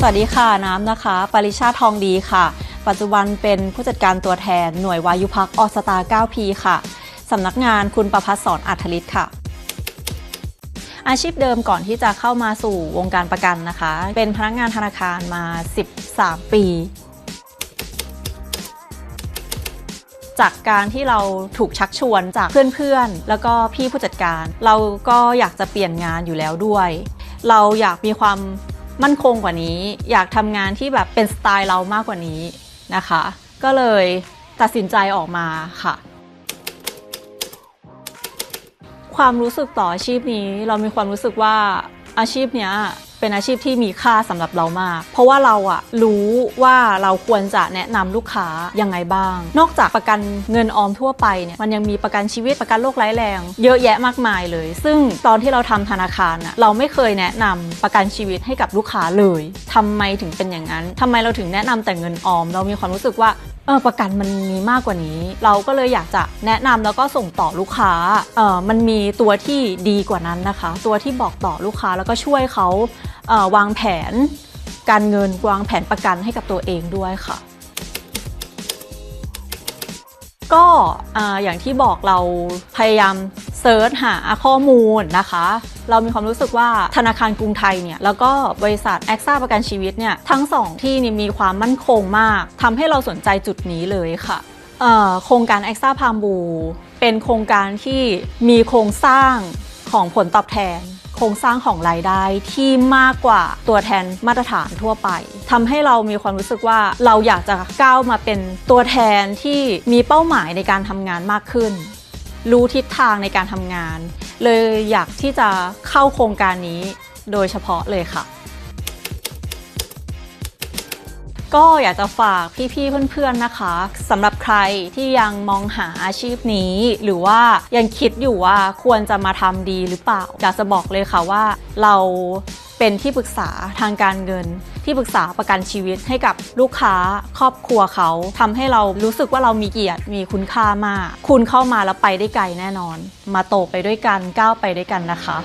สวัสดีค่ะน้ำนะคะ ปริชาทองดีค่ะ ปัจจุบันเป็นผู้จัดการตัวแทนหน่วยวายุพักออสตา 9P ค่ะสำนักงานคุณประพัฒสอนอัธลิตค่ะ อาชีพเดิมก่อนที่จะเข้ามาสู่วงการประกันนะคะ เป็นพนักงานธนาคารมา 13 ปี จากการที่เราถูกชักชวนจากเพื่อนๆ แล้วก็พี่ผู้จัดการ เราก็อยากจะเปลี่ยนงานอยู่แล้วด้วย เราอยากมีความ มั่นคงกว่านี้ อยากทำงานที่แบบเป็นสไตล์เรามากกว่านี้นะคะ ก็เลยตัดสินใจออกมาค่ะ ความรู้สึกต่ออาชีพนี้เรามีความรู้สึกว่าอาชีพเนี้ย เป็นอาชีพที่มีค่าสำหรับเรามาก เพราะว่าเราอะรู้ว่าเราควรจะแนะนำลูกค้ายังไงบ้าง นอกจากประกันเงินออมทั่วไปเนี่ยมันยังมีประกันชีวิตประกันโรคร้ายแรง เยอะแยะมากมายเลย ซึ่งตอนที่เราทำธนาคารอะเราไม่เคยแนะนำประกันชีวิตให้กับลูกค้าเลยทำไมถึงเป็นอย่างนั้นทำไมเราถึงแนะนำแต่เงินออม เรามีความรู้สึกว่า เออประกันมันมีมากกว่านี้ เราก็เลยอยากจะแนะนำแล้วก็ส่งต่อลูกค้าเออมันมีตัวที่ดีกว่านั้นนะคะ ตัวที่บอกต่อลูกค้าแล้วก็ช่วยเขาเออวางแผน การเงินวางแผนประกันให้กับตัวเองด้วยค่ะ ก็ออย่างที่บอกเราพยายามเซิร์ชหาข้อมูลนะคะ เรามีความรู้สึกว่าธนาคารกรุงไทยเนี่ยแล้วก็บริษัทแอคซ่าประกันชีวิตเนี่ยทั้งสองที่นี่มีความมั่นคงมากทำให้เราสนใจจุดนี้เลยค่ะโครงการแอคซ่าพามบูเป็นโครงการที่มีโครงสร้างของผลตอบแทน โครงสร้างของรายได้ที่มากกว่าตัวแทนมาตรฐานทั่วไปทำให้เรามีความรู้สึกว่าเราอยากจะก้าวมาเป็นตัวแทนที่มีเป้าหมายในการทำงานมากขึ้น รู้ทิศทางในการทำงาน เลยอยากที่จะเข้าโครงการนี้โดยเฉพาะเลยค่ะ ก็อยากจะฝากพี่ๆเพื่อนๆนะคะสำหรับใครที่ยังมองหาอาชีพนี้ หรือว่ายังคิดอยู่ว่าควรจะมาทำดีหรือเปล่าอยากจะบอกเลยค่ะว่าเรา เป็นที่ปรึกษาทางการเงิน ที่ปรึกษาประกันชีวิตให้กับลูกค้าครอบครัวเขาทำให้เรารู้สึกว่าเรามีเกียรติมีคุณค่ามาก คุณเข้ามาแล้วไปได้ไกลแน่นอน มาโตไปด้วยกันก้าวไปด้วยกันนะคะ